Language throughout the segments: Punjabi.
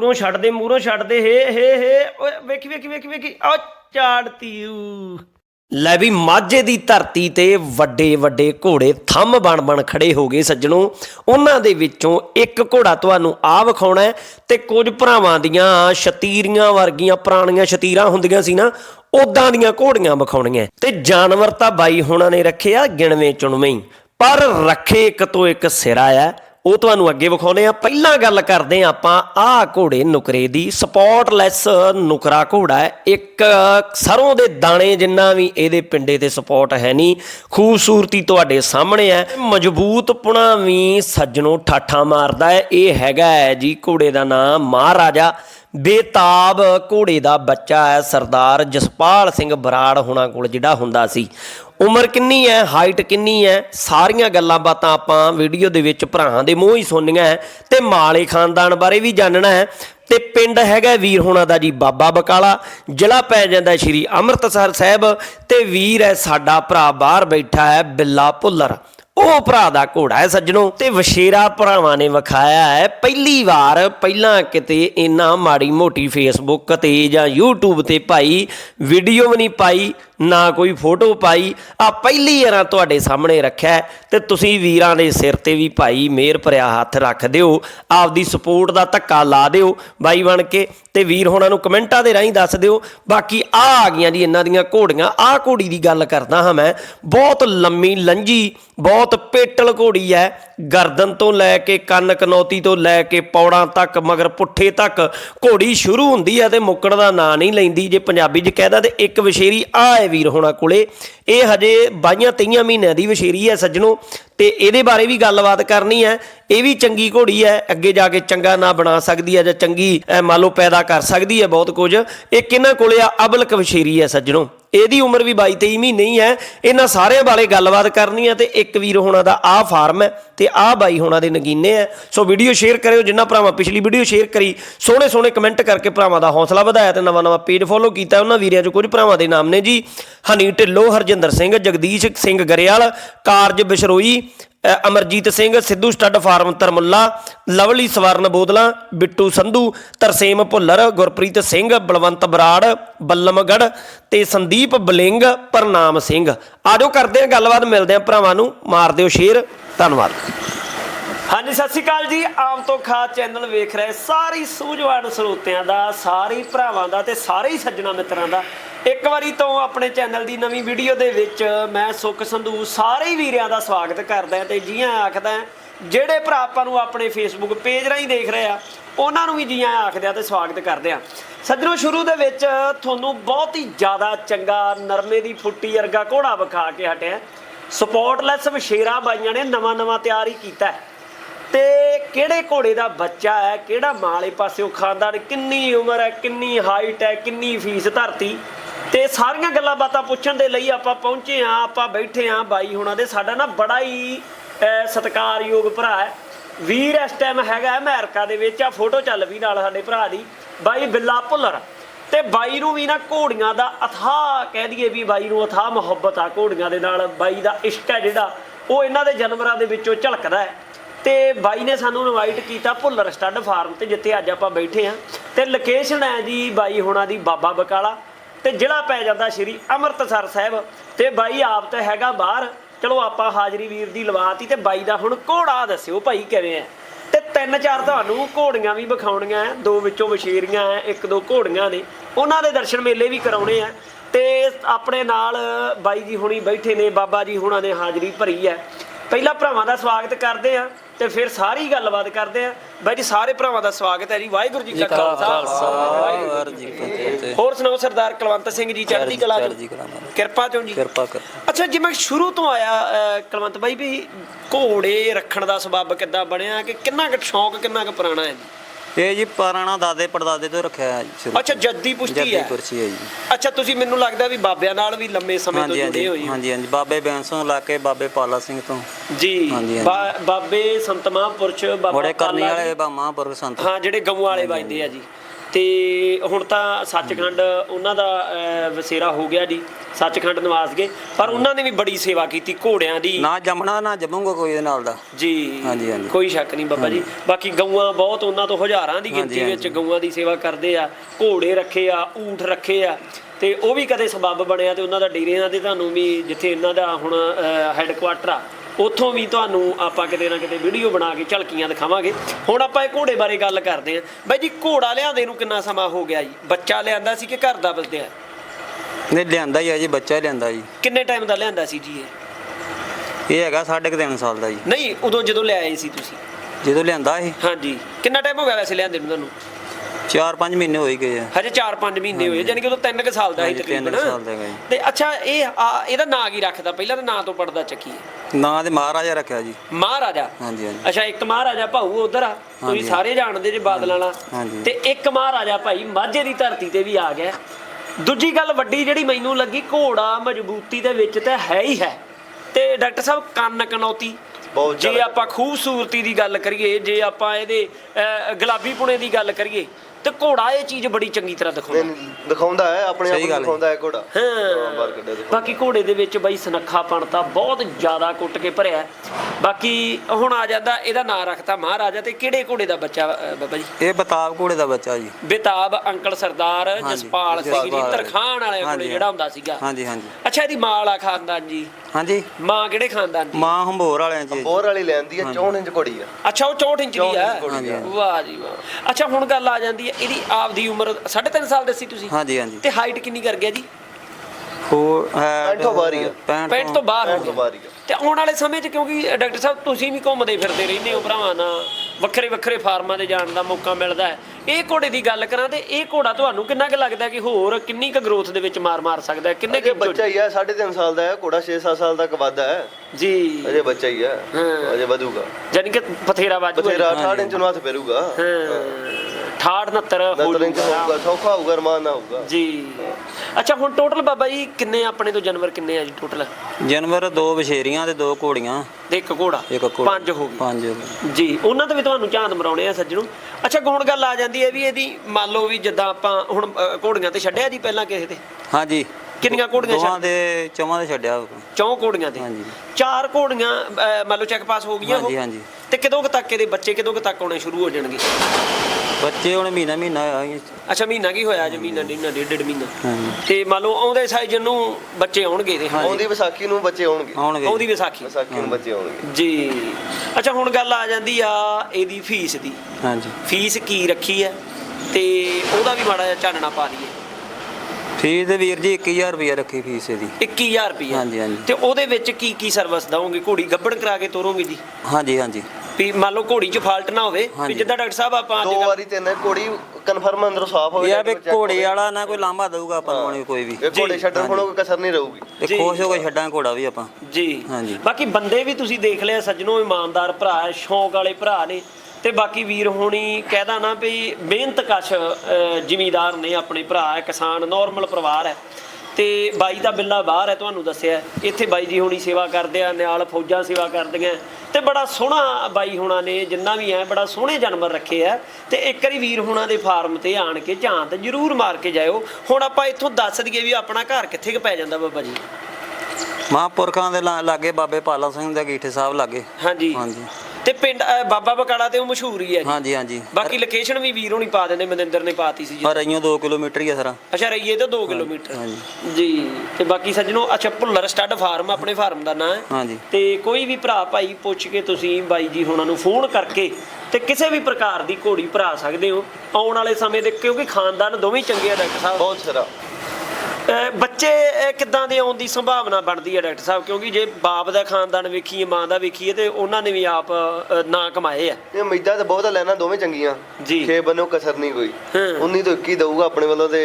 ਮੂਰੋਂ ਛੱਡ ਦੇ ਮੂਰੋਂ ਛੱਡ ਦੇ ਹੇ ਹੇ ਹੇ, ਓਏ, ਵੇਖੀ ਵੇਖੀ ਵੇਖੀ ਵੇਖੀ ਆ ਚਾੜਤੀ ਊ ਲੈ ਵੀ ਮਾਝੇ ਦੀ ਧਰਤੀ ਤੇ ਵੱਡੇ ਵੱਡੇ ਘੋੜੇ ਥੰਮ ਬਣ ਬਣ ਖੜੇ ਹੋ ਗਏ ਸੱਜਣੋ। ਉਹਨਾਂ ਦੇ ਵਿੱਚੋਂ ਇੱਕ ਘੋੜਾ ਤੁਹਾਨੂੰ ਆ ਵਿਖਾਉਣਾ ਹੈ ਤੇ ਕੁਝ ਭਰਾਵਾਂ ਦੀਆਂ ਸ਼ਤੀਰੀਆਂ ਵਰਗੀਆਂ ਪੁਰਾਣੀਆਂ ਸ਼ਤੀਰਾਂ ਹੁੰਦੀਆਂ ਸੀ ਨਾ ਉਦਾਂ ਦੀਆਂ ਘੋੜੀਆਂ ਵਿਖਾਉਣੀਆਂ ਤੇ ਜਾਨਵਰ ਤਾਂ ਬਾਈ ਹੁਣਾਂ ਨੇ ਰੱਖਿਆ ਗਿਣਵੇਂ, ਚੁਣਵੇਂ ਪਰ ਰੱਖੇ ਇੱਕ ਤੋਂ ਇੱਕ ਸਿਰਾ ਆ ਉਹ ਤੁਹਾਨੂੰ ਅੱਗੇ ਵਿਖਾਉਨੇ ਆ ਪਹਿਲਾਂ ਗੱਲ ਕਰਦੇ ਆ ਆਪਾਂ ਆਹ ਘੋੜੇ ਨੁਕਰੇ ਦੀ, ਸਪੌਟਲੈਸ ਨੁਕਰਾ ਘੋੜਾ ਹੈ। ਇੱਕ ਸਰੋਂ ਦੇ ਦਾਣੇ ਜਿੰਨਾ ਵੀ ਇਹਦੇ ਪਿੰਡੇ ਤੇ ਸਪੌਟ ਹੈ ਨਹੀਂ, ਖੂਬਸੂਰਤੀ ਤੁਹਾਡੇ ਸਾਹਮਣੇ ਹੈ। ਮਜ਼ਬੂਤ ਪੁਣਾ ਵੀ ਸੱਜਣੋਂ ਠਾਠਾ ਮਾਰਦਾ ਹੈ। ਇਹ ਹੈਗਾ ਹੈ ਜੀ ਘੋੜੇ ਦਾ ਨਾਮ ਮਹਾਰਾਜਾ ਬੇਤਾਬ ਘੋੜੇ ਦਾ ਬੱਚਾ ਹੈ ਸਰਦਾਰ ਜਸਪਾਲ ਸਿੰਘ ਬਰਾੜ ਹੋਣਾ ਕੋਲ, ਜਿਹੜਾ ਹੁੰਦਾ ਸੀ। ਉਮਰ ਕਿੰਨੀ ਹੈ? ਹਾਈਟ ਕਿੰਨੀ ਹੈ? ਸਾਰੀਆਂ ਗੱਲਾਂ ਬਾਤਾਂ ਆਪਾਂ ਵੀਡੀਓ ਦੇ ਵਿੱਚ ਭਰਾਵਾਂ ਦੇ ਮੂੰਹ ਹੀ ਸੁਣਨੀਆਂ ਹੈ। ਤੇ ਮਾਲੇ ਖਾਨਦਾਨ ਬਾਰੇ ਵੀ ਜਾਣਨਾ ਹੈ। ਤੇ ਪਿੰਡ ਹੈਗਾ ਵੀਰ ਹੋਣਾ ਦਾ ਜੀ, ਬਾਬਾ ਬਕਾਲਾ। ਜ਼ਿਲ੍ਹਾ ਪੈ ਜਾਂਦਾ ਸ਼੍ਰੀ ਅੰਮ੍ਰਿਤਸਰ ਸਾਹਿਬ। ਤੇ ਵੀਰ ਹੈ ਸਾਡਾ ਭਰਾ, ਬਾਹਰ ਬੈਠਾ ਹੈ ਬਿੱਲਾ ਭੁੱਲਰ। ਉਹ ਭਰਾ ਦਾ ਘੋੜਾ ਹੈ ਸੱਜਣੋ, ਤੇ ਵਸ਼ੇਰਾ ਭਰਾਵਾਂ ਨੇ ਵਿਖਾਇਆ ਹੈ। ਪਹਿਲੀ ਵਾਰ ਪਹਿਲਾਂ ਕਿਤੇ ਇੰਨਾ ਮਾੜੀ ਮੋਟੀ ਫੇਸਬੁੱਕ ਤੇ ਜਾਂ YouTube ਤੇ ਭਾਈ ਵੀਡੀਓ ਵੀ ਨਹੀਂ ਪਾਈ ਨਾ ਕੋਈ ਫੋਟੋ ਪਾਈ, ਆ ਪਹਿਲੀ ਵਾਰ ਤੁਹਾਡੇ ਸਾਹਮਣੇ ਰੱਖਿਆ ਹੈ ਤੇ ਤੁਸੀਂ ਵੀਰਾਂ ਦੇ ਸਿਰ ਤੇ ਵੀ ਭਾਈ ਮਿਹਰ ਭਰਿਆ ਹੱਥ ਰੱਖ ਦਿਓ, ਆਪਦੀ ਸਪੋਰਟ ਦਾ ਧੱਕਾ ਲਾ ਦਿਓ ਬਾਈ ਬਣ ਕੇ ਤੇ ਵੀਰ ਹੋਣਾ ਨੂੰ ਕਮੈਂਟਾਂ ਦੇ ਰਾਹੀਂ ਦੱਸ ਦਿਓ। ਬਾਕੀ ਆ ਆ ਗਈਆਂ ਜੀ ਇਹਨਾਂ ਦੀਆਂ ਘੋੜੀਆਂ, ਆ ਘੋੜੀ ਦੀ ਗੱਲ ਕਰਦਾ ਹਾਂ ਮੈਂ, ਬਹੁਤ ਲੰਮੀ ਲੰਜੀ, ਬਹੁਤ ਪੇਟਲ ਘੋੜੀ ਹੈ, ਗਰਦਨ ਤੋਂ ਲੈ ਕੇ ਕੰਨ ਕਨੌਤੀ ਤੋਂ ਲੈ ਕੇ ਪੌੜਾਂ ਤੱਕ ਮਗਰ ਪੁੱਠੇ ਤੱਕ ਘੋੜੀ ਸ਼ੁਰੂ ਹੁੰਦੀ ਹੈ ਤੇ ਮੁੱਕਣ ਦਾ ਨਾਂ ਨਹੀਂ ਲੈਂਦੀ। ਜੇ ਪੰਜਾਬੀ 'ਚ ਕਹਿਦਾ ਤੇ ਇੱਕ ਵਿਸ਼ੇਰੀ ਆ ਹੈ ਵੀਰ ਹੋਣਾ ਕੋਲੇ। ਇਹ ਹਜੇ 22 23 ਮਹੀਨਿਆਂ ਦੀ ਵਿਸ਼ੇਰੀ ਹੈ ਸੱਜਣੋ। ਤੇ ਇਹਦੇ ਬਾਰੇ ਵੀ ਗੱਲਬਾਤ ਕਰਨੀ ਹੈ। ਇਹ ਵੀ ਚੰਗੀ ਘੋੜੀ ਹੈ। ਅੱਗੇ ਜਾ ਕੇ ਚੰਗਾ ਨਾਂ ਬਣਾ ਸਕਦੀ ਹੈ ਜਾਂ ਚੰਗੀ ਮੰਨ ਲਓ ਪੈਦਾ ਕਰ ਸਕਦੀ ਹੈ ਬਹੁਤ ਕੁਝ। ਇਹ ਕਿਹਨਾਂ ਕੋਲੇ ਆ? ਅਬਲ ਵਿਸ਼ੇਰੀ ਹੈ ਸੱਜਣੋ। ਇਹਦੀ ਉਮਰ ਵੀ 22 23 ਮਹੀਨੇ ਹੀ ਹੈ। ਇਹਨਾਂ ਸਾਰਿਆਂ ਬਾਰੇ ਗੱਲਬਾਤ ਕਰਨੀ ਹੈ ਤੇ ਇੱਕ ਵੀਰ ਹੋਣਾ ਦਾ ਆਹ ਫਾਰਮ ਹੈ ਤੇ ਆਹ ਬਾਈ ਹੋਣਾ ਦੇ ਨਗੀਨੇ ਹੈ। ਸੋ ਵੀਡੀਓ ਸ਼ੇਅਰ ਕਰਿਓ, ਜਿੰਨਾ ਭਰਾਵਾਂ ਪਿਛਲੀ ਵੀਡੀਓ ਸ਼ੇਅਰ ਕਰੀ, ਸੋਹਣੇ ਸੋਹਣੇ ਕਮੈਂਟ ਕਰਕੇ ਭਰਾਵਾਂ ਦਾ ਹੌਸਲਾ ਵਧਾਇਆ ਤੇ ਨਵਾਂ ਨਵਾਂ ਪੇਜ ਫੋਲੋ ਕੀਤਾ ਉਹਨਾਂ ਵੀਰਿਆਂ ਚੋਂ ਕੁਝ ਭਰਾਵਾਂ ਦੇ ਨਾਮ ਨੇ ਜੀ। ਹਨੀ ਢਿੱਲੋਂ, ਹਰਜਿੰਦਰ ਸਿੰਘ, ਜਗਦੀਸ਼ ਸਿੰਘ ਗਰੇਵਾਲ, ਕਾਰਜ ਬਿਸ਼ਰੋਈ ਅਮਰਜੀਤ ਸਿੰਘ, ਸਿੱਧੂ ਸਟੱਡ ਫਾਰਮ ਤਰਮੁੱਲਾ ਲਵਲੀ ਸਵਰਨ ਬੋਦਲਾ, ਬਿੱਟੂ ਸੰਧੂ, ਤਰਸੇਮ ਭੁੱਲਰ, ਗੁਰਪ੍ਰੀਤ ਸਿੰਘ, ਬਲਵੰਤ ਬਰਾੜ, ਬੱਲਮਗੜ ਤੇ ਸੰਦੀਪ ਬਲਿੰਗ, ਪ੍ਰਨਾਮ ਸਿੰਘ। ਆਜੋ ਕਰਦੇ ਆ ਗੱਲਬਾਤ, ਮਿਲਦੇ ਆ ਭਰਾਵਾਂ ਨੂੰ। ਮਾਰ ਦਿਓ ਸ਼ੇਰ। ਧੰਨਵਾਦ। ਹਾਂਜੀ, ਸਤਿ ਸ਼੍ਰੀ ਅਕਾਲ ਜੀ। ਆਮ ਤੋਂ ਖਾਸ ਚੈਨਲ ਵੇਖ ਰਹੇ ਸਾਰੀ ਸੂਝਵਾਨ ਸਰੋਤਿਆਂ ਦਾ, ਸਾਰੇ ਭਰਾਵਾਂ ਦਾ ਤੇ ਸਾਰੇ ਹੀ ਸੱਜਣਾ ਮਿੱਤਰਾਂ ਦਾ ਇੱਕ ਵਾਰੀ ਤੋਂ ਆਪਣੇ ਚੈਨਲ ਦੀ ਨਵੀਂ ਵੀਡੀਓ ਦੇ ਵਿੱਚ ਮੈਂ ਸੁੱਖ ਸੰਧੂ ਸਾਰੇ ਵੀਰਿਆਂ ਦਾ ਸਵਾਗਤ ਕਰਦਾ ਤੇ ਜੀਆਂ ਆਖਦਾ ਜਿਹੜੇ ਭਰਾ ਆਪਾਂ ਨੂੰ ਆਪਣੇ ਫੇਸਬੁੱਕ ਪੇਜ ਰਾਹੀਂ ਦੇਖ ਰਹੇ ਆ, ਉਹਨਾਂ ਨੂੰ ਵੀ ਜੀਆਂ ਆਖਦੇ ਆ ਤੇ ਸਵਾਗਤ ਕਰਦੇ ਆ ਸੱਜਣੋ, ਸ਼ੁਰੂ ਦੇ ਵਿੱਚ ਤੁਹਾਨੂੰ ਬਹੁਤ ਹੀ ਜ਼ਿਆਦਾ ਚੰਗਾ ਨਰਮੇ ਦੀ ਫੁੱਟੀ ਵਰਗਾ ਘੋੜਾ ਵਿਖਾ ਕੇ ਹਟਿਆ ਸਪੋਰਟਲੈਸ ਵਸ਼ੇਰਾ ਬਾਈਆਂ ਨੇ ਨਵਾਂ ਨਵਾਂ ਤਿਆਰ ਹੀ ਕੀਤਾ ਹੈ। ਤੇ ਕਿਹੜੇ ਘੋੜੇ ਦਾ ਬੱਚਾ ਹੈ, ਕਿਹੜਾ ਮਾਲੇ ਪਾਸਿਓ ਖਾਨਦਾਨ ਕਿੰਨੀ ਉਮਰ ਹੈ, ਕਿੰਨੀ ਹਾਈਟ ਹੈ, ਕਿੰਨੀ ਫੀਸ ਧਰਤੀ ਤੇ ਸਾਰੀਆਂ ਗੱਲਾਂ ਬਾਤਾਂ ਪੁੱਛਣ ਦੇ ਲਈ ਆਪਾਂ ਪਹੁੰਚੇ ਆ ਆਪਾਂ ਬੈਠੇ ਆ ਬਾਈ ਹੁਣਾਂ ਦੇ। ਸਾਡਾ ਨਾ ਬੜਾ ਹੀ ਸਤਿਕਾਰਯੋਗ ਭਰਾ ਹੈ। ਵੀਰ ਇਸ ਟਾਈਮ ਹੈਗਾ ਅਮਰੀਕਾ ਦੇ ਵਿੱਚ, ਆ ਫੋਟੋ ਚੱਲ ਵੀ ਨਾਲ ਸਾਡੇ ਭਰਾ ਦੀ, ਬਾਈ ਬਿੱਲਾ ਭੁੱਲਰ। ਤੇ ਬਾਈ ਨੂੰ ਵੀ ਨਾ ਘੋੜੀਆਂ ਦਾ ਅਥਾਹ ਕਹਿ ਦਈਏ ਵੀ ਬਾਈ ਨੂੰ ਅਥਾਹ ਮੁਹੱਬਤ ਆ ਘੋੜੀਆਂ ਦੇ ਨਾਲ। ਬਾਈ ਦਾ ਇਸ਼ਕ ਹੈ ਜਿਹੜਾ, ਉਹ ਇਹਨਾਂ ਦੇ ਜਾਨਵਰਾਂ ਦੇ ਵਿੱਚੋਂ ਝਲਕਦਾ ਹੈ। ਤੇ ਬਾਈ ਨੇ ਸਾਨੂੰ ਇਨਵਾਈਟ ਕੀਤਾ ਭੁੱਲਰ ਸਟੱਡ ਫਾਰਮ ਤੇ, ਜਿੱਥੇ ਅੱਜ ਆਪਾਂ ਬੈਠੇ ਆ ਤੇ ਲੋਕੇਸ਼ਨ ਹੈ ਜੀ ਬਾਈ ਹੋਣਾ ਦੀ ਬਾਬਾ ਬਕਾਲਾ। ਤੇ ਜ਼ਿਲ੍ਹਾ ਪੈ ਜਾਂਦਾ ਸ਼੍ਰੀ ਅੰਮ੍ਰਿਤਸਰ ਸਾਹਿਬ। ਤੇ ਬਾਈ ਆਪ ਤਾਂ ਹੈਗਾ ਬਾਹਰ। ਚਲੋ ਆਪਾਂ ਹਾਜ਼ਰੀ ਵੀਰ ਦੀ ਲਵਾਤੀ ਤੇ ਬਾਈ ਦਾ ਹੁਣ ਘੋੜਾ ਦੱਸਿਓ ਭਾਈ ਕਿਵੇਂ ਹੈ। ਤੇ ਤਿੰਨ ਚਾਰ ਤੁਹਾਨੂੰ ਘੋੜੀਆਂ ਵੀ ਵਿਖਾਉਣੀਆਂ ਹੈ। ਦੋ ਵਿੱਚੋਂ ਵਸ਼ੇਰੀਆਂ ਹੈ, ਇੱਕ ਦੋ ਘੋੜੀਆਂ ਨੇ। ਉਹਨਾਂ ਦੇ ਦਰਸ਼ਨ ਮੇਲੇ ਵੀ ਕਰਾਉਣੇ ਆ ਤੇ ਆਪਣੇ ਨਾਲ ਬਾਈ ਜੀ ਹੁਣੀ ਬੈਠੇ ਨੇ, ਬਾਬਾ ਜੀ ਹੁਣਾਂ ਨੇ ਹਾਜ਼ਰੀ ਭਰੀ ਹੈ। ਪਹਿਲਾਂ ਭਰਾਵਾਂ ਦਾ ਸਵਾਗਤ ਕਰਦੇ ਆ ਤੇ ਫਿਰ ਸਾਰੀ ਗੱਲਬਾਤ ਕਰਦੇ ਆ। ਬਾਈ ਜੀ ਸਾਰੇ ਭਰਾਵਾਂ ਦਾ ਸਵਾਗਤ ਹੈ ਜੀ। ਵਾਹਿਗੁਰੂ ਜੀ ਕਾ ਖਾਲਸਾ। ਵਾਹਿਗੁਰੂ ਜੀ ਕੀ ਫਤਿਹ। ਹੋਰ ਸੁਣਾਓ ਸਰਦਾਰ ਕੁਲਵੰਤ ਸਿੰਘ ਜੀ ਚੜ੍ਹਦੀ ਕਲਾ ਨਾਲ। ਕਿਰਪਾ ਚੋਂ ਜੀ। ਕਿਰਪਾ ਕਰ। ਅੱਛਾ ਜਿਵੇਂ ਸ਼ੁਰੂ ਤੋਂ ਆਇਆ ਕੁਲਵੰਤ ਬਾਈ ਵੀ ਘੋੜੇ ਰੱਖਣ ਦਾ ਸਬੱਬ ਕਿੱਦਾਂ ਬਣਿਆ ਕਿ ਕਿੰਨਾ ਕੁ ਸ਼ੌਂਕ ਕਿੰਨਾ ਕੁ ਪੁਰਾਣਾ ਹੈ ਜੀ? ਇਹ ਜੀ ਪੁਰਾਣਾ ਦਾਦੇ ਪੜਦਾਦੇ ਤੋਂ ਰੱਖਿਆ ਹੈ ਸ਼ੁਰੂ ਅੱਛਾ ਜੱਦੀ ਪੁਸ਼ਤੀ ਜੱਦੀ ਹੈ। ਕੁਰਸੀ ਹੈ ਜੀ। ਅੱਛਾ ਤੁਸੀਂ ਮੈਨੂੰ ਲੱਗਦਾ ਵੀ ਬਾਬਿਆਂ ਨਾਲ ਵੀ ਲੰਮੇ ਸਮੇਂ ਤੋਂ ਹਾਂਜੀ ਜੁੜੇ ਹਾਂਜੀ ਹੋਏ ਹੋ। ਹਾਂਜੀ ਹਾਂਜੀ। ਬਾਬੇ ਬੈਂਸੋਂ ਲਾ ਕੇ ਬਾਬੇ ਪਾਲਾ ਸਿੰਘ ਤੋਂ। ਜੀ। ਹਾਂਜੀ। ਬਾ- ਬਾਬੇ ਸੰਤ ਮਹਾਂਪੁਰਸ਼ ਬਾਬਾ ਬੜੇ ਕਰਨੀ ਵਾਲੇ। ਬਾ ਮਹਾਂਪੁਰਖ ਸੰਤ। ਹਾਂ ਜਿਹੜੇ ਗਊ ਵਾਲੇ ਵੱਜਦੇ ਆ ਜੀ। ਤੇ ਹੁਣ ਤਾਂ ਸੱਚਖੰਡ ਉਹਨਾਂ ਦਾ ਵਸੇਰਾ ਹੋ ਗਿਆ ਜੀ ਸੱਚਖੰਡ ਨਿਵਾਸ ਗਏ। ਪਰ ਉਹਨਾਂ ਨੇ ਵੀ ਬੜੀ ਸੇਵਾ ਕੀਤੀ ਘੋੜਿਆਂ ਦੀ। ਨਾ ਜੰਮਣਾ ਨਾ ਜੰਮੂਗਾ ਕੋਈ ਇਹਦੇ ਨਾਲ ਦਾ। ਜੀ ਹਾਂਜੀ, ਹਾਂਜੀ। ਕੋਈ ਸ਼ੱਕ ਨਹੀਂ ਬਾਬਾ ਜੀ। ਬਾਕੀ ਗਊਆਂ ਬਹੁਤ ਉਹਨਾਂ ਤੋਂ ਹਜ਼ਾਰਾਂ ਦੀ ਗਿਣਤੀ ਵਿੱਚ ਗਊਆਂ ਦੀ ਸੇਵਾ ਕਰਦੇ ਆ ਘੋੜੇ ਰੱਖੇ ਆ ਊਠ ਰੱਖੇ ਆ। ਤੇ ਉਹ ਵੀ ਕਦੇ ਸਬੱਬ ਬਣਿਆ ਤੇ ਉਹਨਾਂ ਦਾ ਡੇਰਿਆਂ ਦੇ ਤੁਹਾਨੂੰ ਵੀ ਜਿੱਥੇ ਇਹਨਾਂ ਦਾ ਹੁਣ ਹੈੱਡਕੁਆਟਰ ਆ। ਉੱਥੋਂ ਵੀ ਤੁਹਾਨੂੰ ਆਪਾਂ ਕਿਤੇ ਨਾ ਕਿਤੇ ਵੀਡੀਓ ਬਣਾ ਕੇ ਝਲਕੀਆਂ ਦਿਖਾਵਾਂਗੇ। ਹੁਣ ਆਪਾਂ ਇਹ ਘੋੜੇ ਬਾਰੇ ਗੱਲ ਕਰਦੇ ਆਂ ਬਾਈ ਜੀ ਘੋੜਾ ਲਿਆਂਦੇ ਨੂੰ ਕਿੰਨਾ ਸਮਾਂ ਹੋ ਗਿਆ ਜੀ? ਬੱਚਾ ਲਿਆਂਦਾ ਸੀ ਕਿ ਘਰ ਦਾ ਬਲਦਿਆ ਨਹੀਂ ਲਿਆਂਦਾ ਹੀ ਆ ਜੀ ਬੱਚਾ ਹੀ ਲਿਆਂਦਾ ਜੀ। ਕਿੰਨੇ ਟਾਈਮ ਦਾ ਲਿਆਂਦਾ ਸੀ ਜੀ ਇਹ? ਇਹ ਹੈਗਾ ਸਾਢੇ ਕੁ ਤਿੰਨ ਸਾਲ ਦਾ ਜੀ। ਨਹੀਂ ਉਦੋਂ ਜਦੋਂ ਲਿਆਏ ਸੀ ਤੁਸੀਂ? ਜਦੋਂ ਲਿਆਂਦਾ ਇਹ। ਹਾਂਜੀ। ਕਿੰਨਾ ਟਾਈਮ ਹੋ ਗਿਆ ਵੈਸੇ ਲਿਆਂਦੇ ਨੂੰ ਤੁਹਾਨੂੰ? 4-5 ਮਹੀਨੇ ਹੋਈ ਗਏ ਆ। ਹਜੇ 4-5 ਮਹੀਨੇ ਹੋਏ ਯਾਨੀ ਕਿ ਉਦੋਂ 3 ਕੁ ਸਾਲ ਦਾ ਸੀ ਹਾਂਜੀ, ਤਿੰਨ ਤਕਰੀਬਨ ਸਾਲ ਦਾ ਹੈਗਾ ਜੀ। ਤੇ ਅੱਛਾ ਇਹ ਆ- ਇਹਦਾ ਨਾਂ ਕੀ ਰੱਖਦਾ? ਪਹਿਲਾਂ ਤਾਂ ਨਾਂ ਤੋਂ ਪੜਦਾ ਚੱਕੀ ਹੈ ਨਾਂ ਤੇ ਮਹਾਰਾਜਾ ਰੱਖਿਆ ਜੀ। ਮਹਾਰਾਜਾ? ਹਾਂਜੀ ਹਾਂਜੀ। ਅੱਛਾ ਇੱਕ ਮਹਾਰਾਜਾ ਭਾਊ ਉਧਰ ਆ ਤੁਸੀਂ ਹਾਂਜੀ। ਸਾਰੇ ਜਾਣਦੇ ਜੇ ਬਾਦਲਾਂ ਵਾਲਾ। ਹਾਂਜੀ। ਤੇ ਇੱਕ ਮਹਾਰਾਜਾ ਭਾਈ ਮਾਝੇ ਦੀ ਧਰਤੀ ਤੇ ਵੀ ਆ ਗਿਆ। ਦੂਜੀ ਗੱਲ ਵੱਡੀ ਜਿਹੜੀ ਮੈਨੂੰ ਲੱਗੀ ਘੋੜਾ ਮਜ਼ਬੂਤੀ ਦੇ ਵਿੱਚ ਤਾਂ ਹੈ ਹੀ ਹੈ। ਤੇ ਡਾਕਟਰ ਸਾਹਿਬ ਕੰਨ ਕਨੌਤੀ। ਬਹੁਤ ਜੇ ਜ਼ਿਆਦਾ। ਆਪਾਂ ਖੂਬਸੂਰਤੀ ਦੀ ਗੱਲ ਕਰੀਏ ਜੇ ਆਪਾਂ ਇਹਦੇ ਅਹ, ਗੁਲਾਬੀ ਪੁਣੇ ਦੀ ਗੱਲ ਕਰੀਏ ਤੇ ਘੋੜਾ ਇਹ ਚੀਜ਼ ਬੜੀ ਚੰਗੀ ਤਰ੍ਹਾਂ ਦਿਖਾਉਂਦਾ। ਨਹੀਂ, ਦਿਖਾਉਂਦਾ ਹੈ ਆਪਣੇ ਆਪ ਸਹੀ ਨੂੰ ਗੱਲ ਹੈ। ਦਿਖਾਉਂਦਾ ਹੈ ਘੋੜਾ। ਹਾਂ। ਬਾਹਰ ਕੱਢਿਆ ਦਿਖਾਉਂਦਾ। ਬਾਕੀ ਘੋੜੇ ਦੇ ਵਿੱਚ ਬਈ ਸਨੱਖਾਪਣ ਤਾਂ ਬਹੁਤ ਜ਼ਿਆਦਾ ਕੁੱਟ ਕੇ ਭਰਿਆ ਹੈ। ਬਾਕੀ ਹੁਣ ਆ ਜਾਂਦਾ ਇਹਦਾ ਨਾਂ ਰੱਖਤਾ ਮਹਾਰਾਜਾ ਤੇ ਕਿਹੜੇ ਘੋੜੇ ਦਾ ਬੱਚਾ ਬਾਬਾ ਜੀ? ਇਹ ਬਤਾਬ ਘੋੜੇ ਦਾ ਬੱਚਾ ਜੀ। ਬੇਤਾਬ ਅੰਕਲ ਸਰਦਾਰ ਜਸਪਾਲ ਸਿੰਘ ਜੀ ਜਸਪਾਲ। ਤਰਖਾਣ ਵਾਲੇ ਕੋਲੇ ਹਾਂਜੀ, ਜਿਹੜਾ ਹੁੰਦਾ ਸੀਗਾ। ਹਾਂਜੀ ਹਾਂਜੀ। ਅੱਛਾ ਇਹਦੀ ਮਾਂ ਵਾਲਾ ਖਾਨਦਾਨ ਜੀ? ਹਾਂਜੀ। ਮਾਂ ਕਿਹੜੇ ਖਾਨਦਾਨ ਦੀ? ਮਾਂ ਹੰਬੋਰ ਵਾਲਿਆਂ ਚ ਜੀ। ਬੋਰ ਵਾਲੀ ਲੈਂਦੀ ਹੈ 64 ਇੰਚ ਘੋੜੀ ਆ। ਅੱਛਾ ਉਹ 64 ਇੰਚ ਦੀ 64 ਹੈ ਇੰਚ ਘੋੜੀ ਹਾਂਜੀ, ਆ। ਵਾਹ ਜੀ ਵਾਹ। ਅੱਛਾ ਹੁਣ ਗੱਲ ਆ ਜਾਂਦੀ ਇਹਦੀ ਆਪਦੀ ਉਮਰ 3.5 ਸਾਲ ਦੱਸੀ ਤੁਸੀਂ? ਹਾਂਜੀ ਹਾਂਜੀ। ਤੇ ਹਾਈਟ ਕਿੰਨੀ ਕਰ ਗਿਆ ਜੀ? ਹੋਰ ਹੈ ਪੈਂਹਠ ਤੋਂ ਬਾਹਰ ਹੀ ਆ। 65 ਤੋਂ ਬਾਹਰ ਹੋ 65 ਤੋਂ ਗਿਆ। ਬਾਹਰ ਹੀ ਆ। ਤੇ ਆਉਣ ਵਾਲੇ ਸਮੇਂ 'ਚ ਕਿਉਂਕਿ ਡਾਕਟਰ ਸਾਹਿਬ ਤੁਸੀਂ ਵੀ ਘੁੰਮਦੇ ਫਿਰਦੇ ਰਹਿੰਦੇ ਹੋ ਭਰਾਵਾਂ ਨਾਲ। ਵੱਖਰੇ ਵੱਖਰੇ ਫਾਰਮਾਂ ਤੇ ਜਾਣ ਦਾ ਮੌਕਾ ਮਿਲਦਾ ਹੈ। ਇਹ ਘੋੜੇ ਦੀ ਗੱਲ ਕਰਾਂ ਤੇ ਇਹ ਘੋੜਾ ਤੁਹਾਨੂੰ ਕਿੰਨਾ ਕੁ ਲੱਗਦਾ ਕਿ ਹੋਰ ਕਿੰਨੀ ਕੁ ਗਰੋਥ ਦੇ ਵਿੱਚ ਮਾਰ ਮਾਰ ਸਕਦਾ ਹੈ? ਕਿੰਨੇ ਅਜੇ ਕੁ ਬੱਚਾ ਹੀ ਹੈ 3.5 ਸਾਲ ਦਾ ਹੈ। ਘੋੜਾ 6-7 ਸਾਲ ਤੱਕ ਵਾਧਾ ਹੈ। ਜੀ। ਅਜੇ ਬੱਚਾ ਹੀ ਹੈ ਹਾਂ। ਅਜੇ ਵਧੂਗਾ। ਯਾਨੀ ਕਿ ਬਥੇਰਾ ਵਾਜੂ ਬਥੇਰਾ 68 ਇੰਚ ਨੂੰ ਹੱਥ ਫੇਰੂਗਾ। ਹਾਂ। 68 69 ਹੋ 69 ਇੰਚ ਜਾਊਗਾ। ਹੋਊਗਾ ਸੌਖਾ ਹੋਊਗਾ ਰਮਾਨ ਨਾ ਹੋਊਗਾ। ਜੀ। ਅੱਛਾ ਹੁਣ ਟੋਟਲ ਬਾਬਾ ਜੀ ਕਿੰਨੇ ਆਪਣੇ ਤੋਂ ਜਾਨਵਰ ਕਿੰਨੇ ਆ ਜੀ ਟੋਟਲ ਜਾਨਵਰ ਦੋ ਬਸ਼ੇਰੀਆਂ ਤੇ ਦੋ ਘੋੜੀਆਂ। ਤੇ ਇੱਕ ਘੋੜਾ? ਇੱਕ ਘੋੜਾ। ਪੰਜ ਹੋ ਗਏ। ਪੰਜ ਹੋ ਗਏ। ਜੀ ਉਹਨਾਂ ਤੇ ਵੀ ਤੁਹਾਨੂੰ ਚਾਂਦ ਮਰਾਉਣੇ ਆ ਸੱਜਣੋ। ਅੱਛਾ ਹੁਣ ਗੱਲ ਆ ਜਾਂਦੀ ਹੈ ਵੀ ਇਹਦੀ ਮੰਨ ਲਓ ਵੀ ਜਿੱਦਾਂ ਆਪਾਂ ਹੁਣ ਅ, ਘੋੜੀਆਂ ਤੇ ਛੱਡਿਆ ਜੀ ਪਹਿਲਾਂ ਕਿਸੇ ਤੇ? ਹਾਂਜੀ। ਕਿੰਨੀਆਂ ਘੋੜੀਆਂ ਦੋਵਾਂ ਛੱਡ ਦੇ ਚੌਵਾਂ ਦੇ ਛੱਡਿਆ ਹੋਊਗਾ। ਚੌਂ ਘੋੜੀਆਂ ਤੇ? ਹਾਂਜੀ। ਚਾਰ ਘੋੜੀਆਂ ਅ, ਮੰਨ ਲਓ ਚੈੱਕ ਪਾਸ ਹੋ ਗਈਆਂ ਉਹ? ਹਾਂਜੀ, ਹਾਂਜੀ। ਤੇ ਕਦੋਂ ਕੁ ਤੱਕ ਇਹਦੇ ਬੱਚੇ ਕਦੋਂ ਕੁ ਤੱਕ ਆਉਣੇ ਸ਼ੁਰੂ ਹੋ ਜਾਣਗੇ? ਬੱਚੇ ਹੁਣ ਮਹੀਨਾ ਮਹੀਨਾ ਹੋਇਆ ਜੀ। ਅੱਛਾ ਮਹੀਨਾ ਕੀ ਹੋਇਆ ਜੇ ਮਹੀਨਾ ਡੇਢ ਮਹੀਨਾ, ਡੇਢ ਡੇਢ ਮਹੀਨਾ। ਹਾਂਜੀ। ਤੇ ਮੰਨ ਲਓ ਆਉਂਦੇ ਸਾਈਜ਼ਨ ਨੂੰ ਬੱਚੇ ਆਉਣਗੇ ਇਹਦੇ ਆਉਂਦੀ ਵਿਸਾਖੀ ਨੂੰ ਬੱਚੇ ਆਉਣਗੇ। ਆਉਣਗੇ ਆਉਂਦੀ ਵਿਸਾਖੀ। ਵਿਸਾਖੀ ਨੂੰ ਬੱਚੇ ਆਉਣਗੇ। ਜੀ। ਅੱਛਾ ਹੁਣ ਗੱਲ ਆ ਜਾਂਦੀ ਆ ਇਹਦੀ ਫੀਸ ਦੀ। ਹਾਂਜੀ। ਫੀਸ ਕੀ ਰੱਖੀ ਹੈ? ਤੇ ਉਹਦਾ ਵੀ ਮਾੜਾ ਜਿਹਾ ਚਾਨਣਾ ਪਾ ਦਈਏ। ਫੀਸ ਤੇ ਵੀਰ ਜੀ 21000 ਰੁਪਏ ਰੱਖੀ ਫੀਸ ਇਹਦੀ। 21000 ਰੁਪਏ ਹਾਂਜੀ, ਹਾਂਜੀ। ਤੇ ਉਹਦੇ ਵਿੱਚ ਕੀ ਕੀ ਸਰਵਿਸ ਦਵੋਗੇ ਘੋੜੀ ਗੱਬੜ ਕਰਾ ਕੇ ਤੋਰੋਗੇ ਜੀ? ਹਾਂਜੀ ਹਾਂਜੀ। ਵੀ ਮੰਨ ਲਓ ਘੋੜੀ 'ਚ ਫਾਲਟ ਨਾ ਹੋਵੇ ਵੀ। ਜਿੱਦਾਂ ਡਾਕਟਰ ਸਾਹਿਬ ਆਪਾਂ ਦੋ ਵਾਰੀ ਤਿੰਨ ਘੋੜੀ ਕਨਫਰਮ ਅੰਦਰੋਂ ਸਾਫ਼ ਹੋਵੇ ਇਹ ਆ ਵੀ check ਘੋੜੇ ਹੋਵੇ। ਵਾਲਾ ਨਾ ਕੋਈ ਲਾਂਭਾ ਦਊਗਾ ਆਪਾਂ ਨੂੰ ਕੋਈ ਵੀ। ਇਹ ਘੋੜੇ ਛੱਡਣ ਕੋਲੋਂ ਕੋਈ ਕਸਰ ਨਹੀਂ ਰਹੂਗੀ। ਤੇ ਜੀ। ਖੁਸ਼ ਹੋ ਕੇ ਛੱਡਾਂ ਘੋੜਾ ਵੀ ਆਪਾਂ। ਜੀ। ਹਾਂਜੀ। ਬਾਕੀ ਬੰਦੇ ਵੀ ਤੁਸੀਂ ਦੇਖ ਲਿਆ ਸੱਜਣੋ ਇਮਾਨਦਾਰ ਭਰਾ ਹੈ ਸ਼ੌਂਕ ਵਾਲੇ ਭਰਾ ਨੇ। ਤੇ ਬਾਕੀ ਵੀਰ ਹੋਣੀ ਕਹਿਦਾ ਨਾ ਵੀ ਮਿਹਨਤ ਕਸ਼ ਜ਼ਿਮੀਦਾਰ ਨੇ ਆਪਣੇ ਭਰਾ ਹੈ ਕਿਸਾਨ ਨਾਰਮਲ ਪਰਿਵਾਰ ਹੈ। ਤੇ ਬਾਈ ਦਾ ਬਿੱਲਾ ਬਾਹਰ ਹੈ ਤੁਹਾਨੂੰ ਦੱਸਿਆ ਇੱਥੇ ਬਾਈ ਜੀ ਹੋਣੀ ਸੇਵਾ ਕਰਦੇ ਆ ਨਾਲ ਫੌਜਾਂ ਸੇਵਾ ਕਰਦੀਆਂ। ਤੇ ਬੜਾ ਸੋਹਣਾ ਬਾਈ ਹੋਣਾ ਨੇ ਜਿੰਨਾ ਵੀ ਹੈ ਬੜਾ ਸੋਹਣੇ ਜਾਨਵਰ ਰੱਖੇ ਆ। ਤੇ ਇੱਕ ਵਾਰੀ ਵੀਰ ਹੋਣਾ ਦੇ ਫਾਰਮ ਤੇ ਆਣ ਕੇ ਝਾਂਤ ਜ਼ਰੂਰ ਮਾਰ ਕੇ ਜਾਇਓ। ਹੁਣ ਆਪਾਂ ਇੱਥੋਂ ਦੱਸ ਦਈਏ ਵੀ ਆਪਣਾ ਘਰ ਕਿੱਥੇ ਕੁ ਪੈ ਜਾਂਦਾ ਬਾਬਾ ਜੀ। ਮਹਾਂਪੁਰਖਾਂ ਦੇ ਲਾ- ਲਾਗੇ ਬਾਬੇ ਪਾਲਾ ਸਿੰਘ ਦੇ ਗੀਠੇ ਸਾਹਿਬ ਲਾਗੇ। ਹਾਂਜੀ। ਹਾਂਜੀ। ਤੇ ਪਿੰਡ ਬਾਬਾ ਬਕਾਲਾ ਤੇ ਉਹ ਮਸ਼ਹੂਰ ਹੀ ਹੈ ਜੀ। ਹਾਂਜੀ ਹਾਂਜੀ। ਬਾਕੀ ਲੋਕੇਸ਼ਨ ਵੀ ਵੀਰ ਹੋਣੀ ਪਾ ਦਿੰਦੇ ਮਨਿੰਦਰ ਨੇ ਪਾਤੀ ਸੀ ਜੀ। ਪਰ ਅਈਓ 2 ਕਿਲੋਮੀਟਰ ਹੀ ਆ ਸਾਰਾ। ਅੱਛਾ ਰਈਏ ਤੋਂ 2 ਕਿਲੋਮੀਟਰ। ਹਾਂਜੀ। ਜੀ ਤੇ ਬਾਕੀ ਸੱਜਣੋ ਅੱਛਾ ਭੁੱਲਰ ਸਟੱਡ ਫਾਰਮ ਆਪਣੇ ਫਾਰਮ ਦਾ ਨਾਂ ਹੈ। ਹਾਂਜੀ। ਤੇ ਕੋਈ ਵੀ ਭਰਾ ਭਾਈ ਪੁੱਛ ਕੇ ਤੁਸੀਂ ਬਾਈ ਜੀ ਹੁਣਾਂ ਨੂੰ ਫੋਨ ਕਰਕੇ ਤੇ ਕਿਸੇ ਵੀ ਪ੍ਰਕਾਰ ਦੀ ਘੋੜੀ ਭਰਾ ਸਕਦੇ ਹੋ ਆਉਣ ਵਾਲੇ ਸਮੇਂ ਦੇ ਕਿਉਂਕਿ ਖਾਨਦਾਨ ਦੋਵੇਂ ਚੰਗੇ ਆ ਡਾਕਟਰ ਸਾਹਿਬ। ਬਹੁਤ ਸਾਰਾ। ਬੱਚੇ ਕਿੱਦਾਂ ਦੇ ਆਉਣ ਦੀ ਸੰਭਾਵਨਾ ਬਣਦੀ ਹੈ ਡਾਕਟਰ ਸਾਹਿਬ ਕਿਉਂਕਿ ਜੇ ਬਾਪ ਦਾ ਖਾਨਦਾਨ ਵੇਖੀਏ ਮਾਂ ਦਾ ਵੇਖੀਏ ਤੇ ਉਹਨਾਂ ਨੇ ਵੀ ਆਪ ਨਾਂ ਕਮਾਏ ਆ ਇਹ ਉਮੀਦਾਂ ਤਾਂ ਬਹੁਤ ਲੈਣਾ ਦੋਵੇਂ ਚੰਗੀਆਂ ਜੀ। ਖੇ ਬੰਨੋ ਕਸਰ ਨਹੀਂ ਕੋਈ ਹਾਂ। 19 ਤੋਂ 21 ਦਊਗਾ ਆਪਣੇ ਵੱਲੋਂ ਤੇ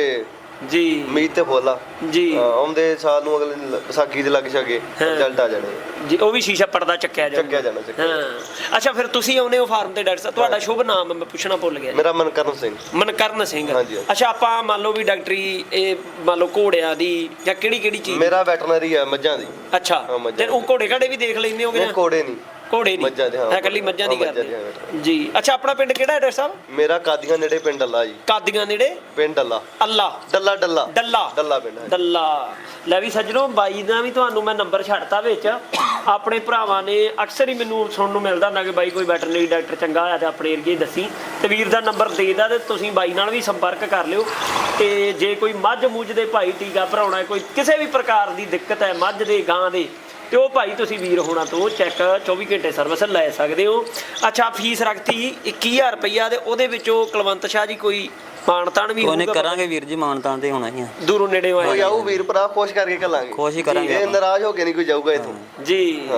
ਜੀ। ਉਮੀਦ ਤੇ ਫੋਲਾ ਜੀ। ਆਉਂਦੇ ਸਾਲ ਨੂੰ ਅਗਲੇ ਲ- ਵਿਸਾਖੀ ਦੇ ਲੱਗ ਛਗੇ। ਰਿਜ਼ਲਟ ਆ ਜਾਣੇ। ਜੀ ਉਹ ਵੀ ਸ਼ੀਸ਼ਾ ਪਰਦਾ ਚੱਕਿਆ ਜਾਊਗਾ। ਚੱਕਿਆ ਜਾਣਾ, ਚੱਕਿਆ ਹਾਂ। ਅੱਛਾ ਫਿਰ ਤੁਸੀਂ ਆਉਨੇ ਹੋ ਫਾਰਮ ਤੇ ਡਾਕਟਰ ਸਾਹਿਬ? ਤੁਹਾਡਾ ਸ਼ੁਭ ਨਾਮ ਮੈਂ ਪੁੱਛਣਾ ਭੁੱਲ ਗਿਆ। ਮੇਰਾ ਮਨਕਰਨ ਸਿੰਘ। ਮਨਕਰਨ ਸਿੰਘ। ਹਾਂਜੀ, ਹਾਂਜੀ। ਅੱਛਾ ਆਪਾਂ ਮੰਨ ਲਓ ਵੀ ਡਾਕਟਰੀ ਇਹ ਮੰਨ ਲਓ ਘੋੜਿਆਂ ਦੀ ਜਾਂ ਕਿਹੜੀ ਕਿਹੜੀ ਚੀਜ਼? ਮੇਰਾ ਵੈਟਰਨਰੀ ਹੈ ਮੱਝਾਂ ਦੀ। ਅੱਛਾ। ਹਾਂ, ਮੱਝਾਂ ਤੇ ਉਹ ਘੋੜੇ ਘਾੜੇ ਵੀ ਦੇਖ ਲੈਂਦੇ ਹੋਗੇ ਨਹੀਂ ਜਾਂ? ਕੋੜੇ ਨਹੀਂ। ਘੋੜੇ ਦੀ? ਮੱਝਾਂ ਦੇ, ਹਾਂ। ਮੱਝਾਂ ਦੀ ਹਾਂ, ਮੱਝਾਂ ਕਰਦੇ। ਜੀ। ਅੱਛਾ ਆਪਣਾ ਪਿੰਡ ਕਿਹੜਾ ਹੈ ਡਾਕਟਰ ਸਾਹਿਬ? ਮੇਰਾ ਕਾਦੀਆਂ ਨੇੜੇ ਪਿੰਡ ਡੱਲਾ ਜੀ। ਕਾਦੀਆਂ ਨੇੜੇ? ਪਿੰਡ ਡੱਲਾ ਅੱਲਾ। ਡੱਲਾ ਡੱਲਾ। ਡੱਲਾ। ਡੱਲਾ ਪਿੰਡ ਹੈ ਡੱਲਾ। ਲੈ ਵੀ ਸੱਜਣੋ ਬਾਈ ਦਾ ਵੀ ਤੁਹਾਨੂੰ ਮੈਂ ਨੰਬਰ ਛੱਡਤਾ ਵਿੱਚ। ਆਪਣੇ ਭਰਾਵਾਂ ਨੇ ਅਕਸਰ ਹੀ ਮੈਨੂੰ ਸੁਣਨ ਨੂੰ ਮਿਲਦਾ ਹੁੰਦਾ ਕਿ ਬਾਈ ਕੋਈ ਵੈਟਰਨਰੀ ਡਾਕਟਰ ਚੰਗਾ ਹੋਇਆ ਤੇ ਆਪਣੇ ਏਰੀਏ ਦੱਸੀ। ਤੇ ਵੀਰ ਦਾ ਨੰਬਰ ਦੇ ਦਾ ਤੇ ਤੁਸੀਂ ਬਾਈ ਨਾਲ ਵੀ ਸੰਪਰਕ ਕਰ ਲਿਓ। ਤੇ ਜੇ ਕੋਈ ਮੱਝ ਮੁੱਝ ਦੇ ਭਾਈ ਟੀਕਾ ਭਰਾਉਣਾ ਹੈ ਕੋਈ ਕਿਸੇ ਵੀ ਪ੍ਰਕਾਰ ਦੀ ਦਿੱਕਤ ਹੈ ਮੱਝ ਦੇ ਗਾਂ ਦੇ ਤੇ ਉਹ ਭਾਈ ਤੁਸੀਂ ਵੀਰ ਹੋਣਾ ਤੋਂ ਚੈੱਕ 24 ਘੰਟੇ ਸਰਵਿਸ ਲੈ ਸਕਦੇ ਹੋ। ਅੱਛਾ ਫੀਸ ਰੱਖਤੀ 21000 ਰੁਪਈਆ ਤੇ ਉਹਦੇ ਵਿੱਚੋਂ ਕੁਲਵੰਤ ਸ਼ਾਹ ਜੀ ਕੋਈ ਮਾਨਤਾਨ ਵੀ ਉਹਨੇ ਹੋਊਗਾ? ਕਰਾਂਗੇ ਵੀਰ ਜੀ ਮਾਨਤਾਂ ਤੇ ਹੋਣਾ ਹੀ ਆ। ਦੂਰੋਂ ਨੇੜੇ ਕੋਈ ਆਏ ਆਊ ਵੀਰ ਭਰਾ ਖੁਸ਼ ਕਰਕੇ ਕੱਲਾਂਗੇ ਖੁਸ਼ ਹੀ ਕਰਾਂਗੇ ਇਹ। ਨਾਰਾਜ਼ ਹੋ ਕੇ ਨਹੀਂ ਕੋਈ ਜਾਊਗਾ ਇਥੋਂ। ਜੀ।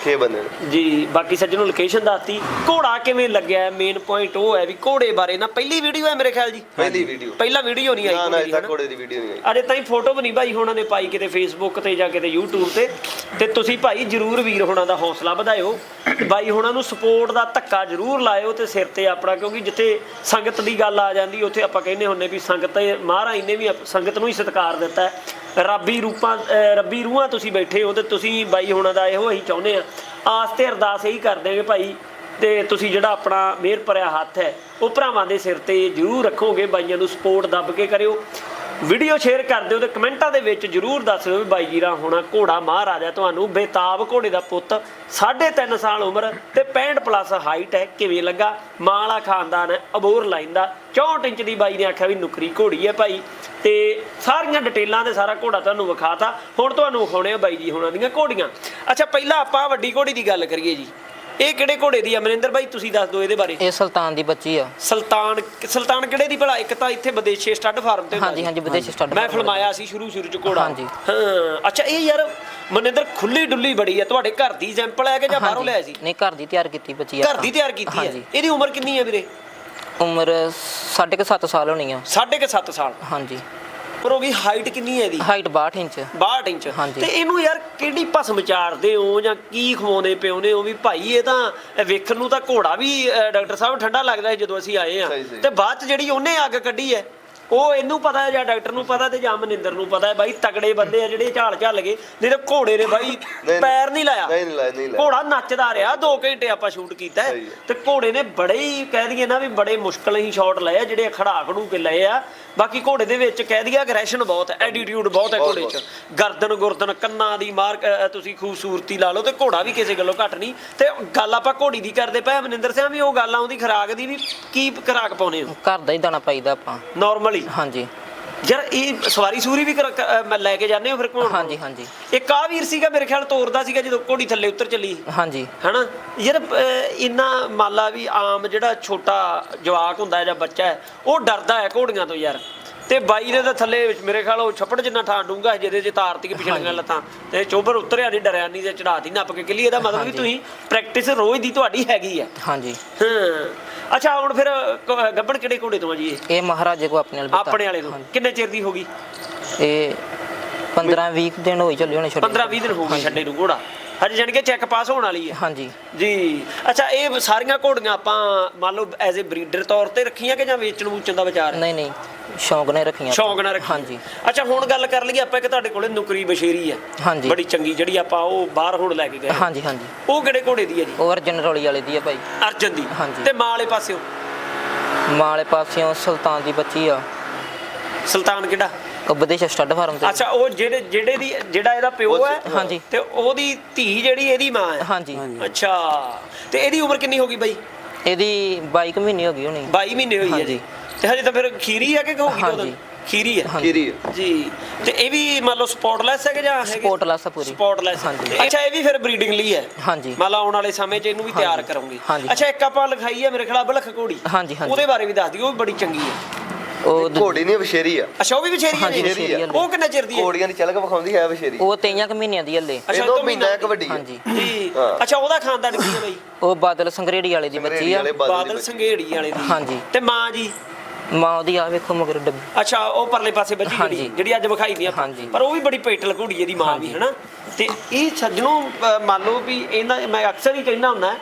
ਹਾਂ ਖੇ ਬੰਦੇ ਨੇ। ਜੀ ਬਾਕੀ ਸੱਜਣੋਂ ਲੋਕੇਸ਼ਨ ਦੱਸਤੀ। ਘੋੜਾ ਕਿਵੇਂ ਲੱਗਿਆ? ਮੇਨ ਪੁਆਇੰਟ ਉਹ ਹੈ ਵੀ ਘੋੜੇ ਬਾਰੇ ਨਾ ਪਹਿਲੀ ਵੀਡੀਓ ਹੈ ਮੇਰੇ ਖਿਆਲ ਜੀ? ਪਹਿਲੀ ਵੀਡੀਓ ਪਹਿਲਾ ਵੀਡੀਓ ਨਹੀਂ ਆਈ ਨਾ ਨਾ ਘੋੜੇ ਦੀ, ਵੀਡੀਓ ਨਹੀਂ ਆਈ। ਅਜੇ ਤਾਈਂ ਫੋਟੋ ਵੀ ਨਹੀਂ ਭਾਈ ਹੋਣਾ ਨੇ ਪਾਈ ਕਿਤੇ ਫੇਸਬੁੱਕ ਤੇ ਜਾਂ ਕਿਤੇ YouTube ਤੇ। ਤੇ ਤੁਸੀਂ ਭਾਈ ਜਰੂਰ ਵੀਰ ਹੋਣਾ ਦਾ ਹੌਸਲਾ ਵਧਾਇਓ। ਤੇ ਬਾਈ ਹੋਣਾ ਨੂੰ ਸਪੋਰਟ ਦਾ ਧੱਕਾ ਜਰੂਰ ਲਾਇਓ ਤੇ ਸਿਰ ਤੇ ਆਪਣਾ ਕਿਉਂਕਿ ਜਿੱਥੇ ਸੰਗਤ ਦੀ ਗੱਲ ਆ ਜਾਂਦੀ ਉੱਥੇ ਆਪਾਂ ਕਹਿੰਦੇ ਹੁੰਨੇ ਵੀ ਸੰਗਤ ਤੇ ਮਹਾਰਾਜ ਨੇ ਵੀ ਸੰਗਤ ਨੂੰ ਹੀ ਸਤਿਕਾਰ ਦਿੱਤਾ ਹੈ। ਰੱਬੀ ਰੂਪਾਂ ਰੱਬੀ ਰੂਹਾਂ ਤੁਸੀਂ ਬੈਠੇ ਹੋ ਤੇ ਤੁਸੀਂ ਬਾਈ ਹੋਣਾ ਦਾ ਇਹੋ ਅਸੀਂ ਚਾਹੁੰਦੇ ਆ ਆਸ ਤੇ ਅਰਦਾਸ ਇਹੀ ਕਰਦੇ ਕਿ ਭਾਈ ਤੇ ਤੁਸੀਂ ਜਿਹੜਾ ਆਪਣਾ ਮਿਹਰ ਭਰਿਆ ਹੱਥ ਹੈ, ਉਹ ਭਰਾਵਾਂ ਦੇ ਸਿਰ ਤੇ ਜਰੂਰ ਰੱਖੋਗੇ, ਬਾਈਆਂ ਨੂੰ ਸਪੋਰਟ ਦੱਬ ਕੇ ਕਰਿਓ। ਵੀਡੀਓ ਸ਼ੇਅਰ ਕਰ ਦਿਓ ਤੇ ਕਮੈਂਟਾਂ ਦੇ ਵਿੱਚ ਜਰੂਰ ਦੱਸ ਦਿਓ ਵੀ ਬਾਈ ਜੀਰਾ ਹੋਣਾ ਘੋੜਾ ਮਹਾਰਾਜਾ ਤੁਹਾਨੂੰ ਬੇਤਾਬ ਘੋੜੇ ਦਾ ਪੁੱਤ 3.5 ਸਾਲ ਉਮਰ ਤੇ 65 ਪਲੱਸ ਹਾਈਟ ਹੈ, ਕਿਵੇਂ ਲੱਗਾ? ਮਾਲਾ ਖਾਨਦਾਨ ਹੈ ਅਬੋਰ ਲਾਈਨ ਦਾ। 64 ਇੰਚ ਦੀ ਬਾਈ ਨੇ ਆਖਿਆ ਵੀ ਨੁਕਰੀ ਘੋੜੀ ਹੈ ਭਾਈ। ਤੇ ਸਾਰੀਆਂ ਡਿਟੇਲਾਂ ਤੇ ਸਾਰਾ ਘੋੜਾ ਤੁਹਾਨੂੰ ਵਿਖਾਤਾ। ਹੁਣ ਤੁਹਾਨੂੰ ਵਿਖਾਉਣੇ ਆ ਬਾਈ ਜੀ ਹੋਣਾ ਦੀਆਂ ਘੋੜੀਆਂ। ਅੱਛਾ, ਪਹਿਲਾਂ ਆਪਾਂ ਵੱਡੀ ਘੋੜੀ ਦੀ ਗੱਲ ਕਰੀਏ ਜੀ। ਇਹ ਕਿਹੜੇ ਘੋੜੇ ਦੀ ਆ? ਮਨਿੰਦਰ ਬਾਈ ਤੁਸੀਂ ਦੱਸ ਦਿਓ ਇਹਦੇ ਬਾਰੇ। ਇਹ ਸੁਲਤਾਨ ਦੀ ਬੱਚੀ ਆ। ਸੁਲਤਾਨ ਸੁਲਤਾਨ ਕਿਹੜੇ ਦੀ ਭਲਾ? ਇੱਕ ਤਾਂ ਇੱਥੇ ਵਿਦੇਸ਼ੀ ਸਟੱਡ ਫਾਰਮ ਤੇ ਹਾਂਜੀ। ਹਾਂਜੀ ਵਿਦੇਸ਼ੀ ਸਟੱਡ ਮੈਂ ਫਿਲਮਾਇਆ ਸੀ ਸ਼ੁਰੂ ਸ਼ੁਰੂ ਚ ਘੋੜਾ। ਹਾਂਜੀ। ਹਾਂ ਅੱਛਾ ਇਹ ਯਾਰ ਮਨਿੰਦਰ ਖੁੱਲੀ ਡੁੱਲੀ ਬੜੀ ਆ। ਤੁਹਾਡੇ ਘਰ ਦੀ ਸੈਂਪਲ ਹੈ ਕਿ ਜਾਂ ਬਾਹਰੋਂ ਲਿਆਇਆ ਸੀ? ਨਹੀਂ ਘਰ ਦੀ ਤਿਆਰ ਕੀਤੀ ਬੱਚੀ ਆ ਘਰ ਦੀ ਤਿਆਰ ਕੀਤੀ ਹੈ। ਇਹਦੀ ਉਮਰ ਕਿੰਨੀ ਹੈ ਵੀਰੇ? ਉਮਰ ਸਾਢੇ ਕੁ ਸੱਤ ਸਾਲ ਹੋਣੀ ਆ। ਸਾਢੇ ਕੁ ਸੱਤ ਸਾਲ। ਹਾਂਜੀ। ਪਰ ਉਹਦੀ ਹਾਈਟ ਕਿੰਨੀ ਹੈ ਇਹਦੀ? Height 62 inch. 62 ਇੰਚ। ਹਾਂਜੀ। ਤੇ ਇਹਨੂੰ ਯਾਰ ਕਿਹੜੀ ਭਸਮ ਚਾਰਦੇ ਹੋ ਜਾਂ ਕੀ ਖਵਾਉਂਦੇ ਪਿਉਨੇ ਹੋ ਵੀ ਭਾਈ ਇਹ ਤਾਂ ਇਹ ਵੇਖਣ ਨੂੰ ਤਾਂ ਘੋੜਾ ਵੀ ਅਹ, ਡਾਕਟਰ ਸਾਹਿਬ ਠੰਡਾ ਲੱਗਦਾ ਹੈ ਜਦੋਂ ਅਸੀਂ ਆਏ ਆ ਸਹੀ, ਸਹੀ। ਤੇ ਬਾਅਦ ਚ ਜਿਹੜੀ ਉਹਨੇ ਅੱਗ ਕੱਢੀ ਹੈ ਉਹ ਇਹਨੂੰ ਪਤਾ ਹੈ ਜਾਂ ਡਾਕਟਰ ਨੂੰ ਪਤਾ ਤੇ ਜਾਂ ਮਨਿੰਦਰ ਨੂੰ ਪਤਾ ਹੈ। ਬਾਈ ਤਗੜੇ ਬੰਦੇ ਆ ਜਿਹੜੇ ਝਾਲ ਝੱਲ ਗਏ। ਨਹੀਂ ਤਾਂ ਘੋੜੇ ਨੇ ਬਾਈ। ਪੈਰ ਨਹੀਂ ਲਾਇਆ। ਨਹੀਂ ਨਹੀਂ ਲਾਇਆ ਨਹੀਂ ਲਾਇਆ। ਘੋੜਾ ਨੱਚਦਾ ਰਿਹਾ 2 ਘੰਟੇ ਆਪਾਂ ਸ਼ੂਟ ਕੀਤਾ। ਤੇ ਘੋੜੇ ਨੇ ਬੜੇ ਹੀ ਕਹਿ ਦਈਏ ਨਾ ਵੀ ਬੜੇ ਮੁਸ਼ਕਲ ਹੀ ਸ਼ਾਟ ਲਏ ਆ ਜਿਹੜੇ ਖੜਾ ਖੜੂ ਕੇ ਲਏ ਆ। ਬਾਕੀ ਘੋੜੇ ਦੇ ਵਿੱਚ ਕਹਿ ਦਈਏ ਅਗਰੈਸ਼ਨ ਬਹੁਤ ਹੈ ਐਟੀਟਿਊਡ ਬਹੁਤ ਹੈ ਘੋੜੇ 'ਚ। ਗਰਦਨ ਗੁਰਦਨ ਕੰਨਾਂ ਦੀ ਮਾਰ ਤੁਸੀਂ ਖੂਬਸੂਰਤੀ ਲਾ ਲਓ ਤੇ ਘੋੜਾ ਵੀ ਕਿਸੇ ਗੱਲੋਂ ਘੱਟ ਨਹੀਂ। ਤੇ ਗੱਲ ਆਪਾਂ ਘੋੜੀ ਦੀ ਕਰਦੇ ਪਏ ਮਨਿੰਦਰ ਸਿੰਘ ਵੀ ਉਹ ਗੱਲ ਆਉਂਦੀ ਖਰਾਕ ਦੀ ਵੀ ਕੀ ਖਰਾਕ ਪਾਉਨੇ ਹੋ? ਘਰ ਦਾ ਹੀ ਦਾਣਾ ਪਾਈਦਾ ਆਪਾਂ। ਨਾਰਮਲੀ ਹਾਂਜੀ। ਯਾਰ ਇਹ ਸਵਾਰੀ ਸੂਰੀ ਵੀ ਕਰ- ਕ- ਅ, ਮੈਂ ਲੈ ਕੇ ਜਾਂਦੇ ਹੋ ਫਿਰ ਘੋੜ ਹਾਂਜੀ ਹਾਂਜੀ। ਇੱਕ ਆ ਵੀਰ ਸੀਗਾ ਮੇਰੇ ਖਿਆਲ ਤੋਰਦਾ ਸੀਗਾ ਜਦੋਂ ਘੋੜੀ ਥੱਲੇ ਉਤਰ ਚੱਲੀ? ਹਾਂਜੀ। ਹਨਾ? ਯਾਰ ਅਹ, ਇੰਨਾ ਮੰਨ ਲਾ ਵੀ ਆਮ ਜਿਹੜਾ ਛੋਟਾ ਜਵਾਕ ਹੁੰਦਾ ਹੈ ਜਾਂ ਬੱਚਾ ਹੈ ਉਹ ਡਰਦਾ ਹੈ ਘੋੜੀਆਂ ਤੋਂ ਯਾਰ। ਤੇ ਬਾਈ ਨੇ ਤਾਂ ਥੱਲੇ ਵਿੱਚ ਮੇਰੇ ਖਿਆਲ ਉਹ ਛੱਪੜ ਜਿੰਨਾ ਠਾਂ ਡੂੰਗਾ ਜਿਹਦੇ 'ਚ ਤਾਰਤੀ ਪਿਛਲੀਆਂ ਲੱਤਾਂ। ਤੇ ਚੋਬਰ ਉਤਰਿਆ ਨਹੀਂ ਡਰਿਆ ਨਹੀਂ ਤੇ ਚੜਾਤੀ ਨੱਪ ਕੇ। ਕਿਲੀ ਇਹਦਾ ਮਤਲਬ ਵੀ ਤੁਸੀਂ ਪ੍ਰੈਕਟਿਸ ਰੋਜ਼ ਦੀ ਤੁਹਾਡੀ ਹੈਗੀ ਹੈ। ਹਾਂਜੀ। ਹਾਂ। ਅੱਛਾ ਹੁਣ ਫਿਰ ਕ- ਗੱਬੜ ਕਿਹੜੇ ਘੋੜੇ ਤੋਂ ਆ ਜੀ ਇਹ? ਇਹ ਮਹਾਰਾਜੇ ਕੋ ਆਪਣੇ ਨਾਲ ਆਪਣੇ ਵਾਲੇ ਤੋਂ ਕਿੰਨੇ ਚਿਰ ਦੀ ਹੋ ਗਈ? ਇਹ 15 20 ਦਿਨ ਹੋਈ ਚੱਲੇ ਹੋਣੇ ਛੱਡੇ 15 20 ਦਿਨ ਹੋ ਗਏ ਛੱਡੇ ਨੂੰ ਘੋੜਾ। ਹਜੇ ਜਾਣੀ ਕਿ ਚੈੱਕ ਪਾਸ ਹੋਣ ਵਾਲੀ ਹੈ। ਹਾਂਜੀ। ਜੀ। ਅੱਛਾ ਇਹ ਸਾਰੀਆਂ ਘੋੜੀਆਂ ਆਪਾਂ ਮੰਨ ਲਓ ਐਜ਼ ਅ ਬਰੀਡਰ ਤੌਰ ਤੇ ਰੱਖੀਆਂ ਕਿ ਜਾਂ ਵੇਚਣ ਵੂਚਣ ਦਾ ਵਿਚਾਰ? ਹੈ ਨਹੀਂ ਨਹੀਂ। ਸ਼ੌਂਕ ਨੇ ਰੱਖੀਆਂ। ਸ਼ੌਂਕ ਨਾਲ ਰੱਖੀਆਂ। ਹਾਂਜੀ। ਅੱਛਾ ਹੁਣ ਗੱਲ ਕਰ ਲਈਏ ਆਪਾਂ ਇੱਕ ਤੁਹਾਡੇ ਕੋਲੇ ਨੁਕਰੀ ਬਸ਼ੇਰੀ ਹੈ। ਹਾਂਜੀ। ਬੜੀ ਚੰਗੀ ਜਿਹੜੀ ਆਪਾਂ ਉਹ ਬਾਹਰ ਹੁਣ ਲੈ ਕੇ ਗਏ। ਹਾਂਜੀ ਹਾਂਜੀ। ਉਹ ਕਿਹੜੇ ਘੋੜੇ ਦੀ ਹੈ ਜੀ? ਉਹ ਅਰਜਨ ਰੌਲੀ ਵਾਲੇ ਦੀ ਆ ਭਾਈ। ਅਰਜਨ ਦੀ। ਹਾਂਜੀ। ਤੇ ਮਾਂ ਵਾਲੇ ਪਾਸਿਓ? ਮਾਂ ਵਾਲੇ ਪਾਸਿਓਂ ਸੁਲਤਾਨ ਦੀ ਬੱਚੀ ਆ। ਸੁਲਤਾਨ ਕਿਹੜਾ? ਉਹ ਵਿਦੇਸ਼ ਸਟੱਡ ਫਾਰਮ ਤੇ। ਅੱਛਾ ਉਹ ਜਿਹੜੇ ਜਿਹੜੇ ਦੀ ਜਿਹੜਾ ਇਹਦਾ ਪਿਓ ਹੈ ਹਾਂਜੀ। ਤੇ ਉਹਦੀ ਧੀ ਜਿਹੜੀ ਇਹਦੀ ਮਾਂ ਹੈ? ਹਾਂਜੀ। ਅੱਛਾ ਤੇ ਇਹਦੀ ਉਮਰ ਕਿੰਨੀ ਹੋ ਗਈ ਬਾਈ? ਇਹਦੀ 22 ਕੁ ਮਹੀਨੇ ਹੋ ਗਈ ਹੋਣੀ। 22 ਮਹੀਨੇ ਹੋਈ ਹੈ ਜੀ। ਤੇ ਹਜੇ ਤਾਂ ਫਿਰ ਖੀਰੀ ਹੈ ਕਿ ਹੋ ਗਈ ਹਾਂਜੀ। ਖੀਰੀ ਹੈ। ਹਾਂਜੀ। ਕੀਰੀ ਜੀ। ਤੇ ਇਹ ਵੀ ਮੰਨ ਲਓ ਸਪੌਟਲੈਸ ਹੈ ਕਿ ਜਾਂ ਹੈਗੇ? ਸਪੋਰਟਲੈਸ ਆ ਪੂਰੀ। ਸਪੌਟਲੈਸ ਹਾਂਜੀ। ਅੱਛਾ ਇਹ ਵੀ ਫਿਰ ਬਰੀਡਿੰਗ ਲਈ ਹੈ। ਹਾਂਜੀ। ਮੰਨ ਲਾ ਆਉਣ ਵਾਲੇ ਸਮੇਂ 'ਚ ਇਹਨੂੰ ਵੀ ਤਿਆਰ ਕਰੋਗੇ। ਅੱਛਾ ਇੱਕ ਆਪਾਂ ਲਿਖਾਈ ਹੈ ਮੇਰੇ ਖਿਆਲ ਬਲਖ ਘੋੜੀ। ਹਾਂਜੀ, ਹਾਂਜੀ। ਉਹਦੇ ਬਾਰੇ ਵੀ ਦੱਸ ਦਿਓ ਉਹ ਵੀ ਬੜੀ ਚੰਗੀ ਹੈ। ਉਹ ਦੂ- ਘੋੜੀ ਨਹੀਂ ਬਸ਼ੇਰੀ ਆ। ਅੱਛਾ ਉਹ ਵੀ ਵਿਚੇਰੀ ਹੈ ਹਾਂਜੀ? ਵਿਸ਼ੇਰੀ ਆ। ਉਹ ਕਿੰਨੇ ਚਿਰ ਦੀ ਹੈ? ਘੋੜੀਆਂ ਦੀ ਚਲਕ ਵਿਖਾਉਂਦੀ ਹੈ ਬਸ਼ੇਰੀ ਉਹ 23 ਕੁ ਮਹੀਨਿਆਂ ਦੀ ਹਲੇ। ਅੱਛਾ, ਇਹ ਤੋਂ ਮਹੀਨਾ ਇੱਕ ਵੱਡੀ ਹੈ ਹਾਂਜੀ। ਜੀ। ਹਾਂ। ਅੱਛਾ ਉਹਦਾ ਖਾਨਦਾਨ ਕੀ ਹੈ ਬਾਈ? ਉਹ ਬਾਦਲ ਸੰਗਰੇੜੀ ਵਾਲੇ ਦੀ ਬੱਚੀ ਆ। ਬਾਦਲ ਦੀ ਬਾਦਲ। ਸੰਘੇੜੀ ਵਾਲੇ ਦੀ। ਹਾਂਜੀ। ਤੇ ਮਾਂ ਜੀ? ਮਾਂ ਉਹਦੀ ਆ ਵੇਖੋ ਮਗਰ ਡੱਬੀ। ਅੱਛਾ ਉਹ ਪਰਲੇ ਪਾਸੇ ਬੱਜੀ ਜਿਹੜੀ ਹਾਂਜੀ। ਜਿਹੜੀ ਅੱਜ ਵਿਖਾਈ ਦੀ ਆਪਾਂ ਹਾਂਜੀ। ਪਰ ਉਹ ਵੀ ਬੜੀ ਪੇਟਲ ਘੋੜੀ ਇਹਦੀ ਮਾਂ ਵੀ ਹਨਾ? ਤੇ ਇਹ ਸੱਜਣੋਂ ਅਹ ਮੰਨ ਲਓ ਵੀ ਇਹਨਾਂ ਮੈਂ ਅਕਸਰ ਹੀ ਕਹਿੰਦਾ ਹੁੰਦਾ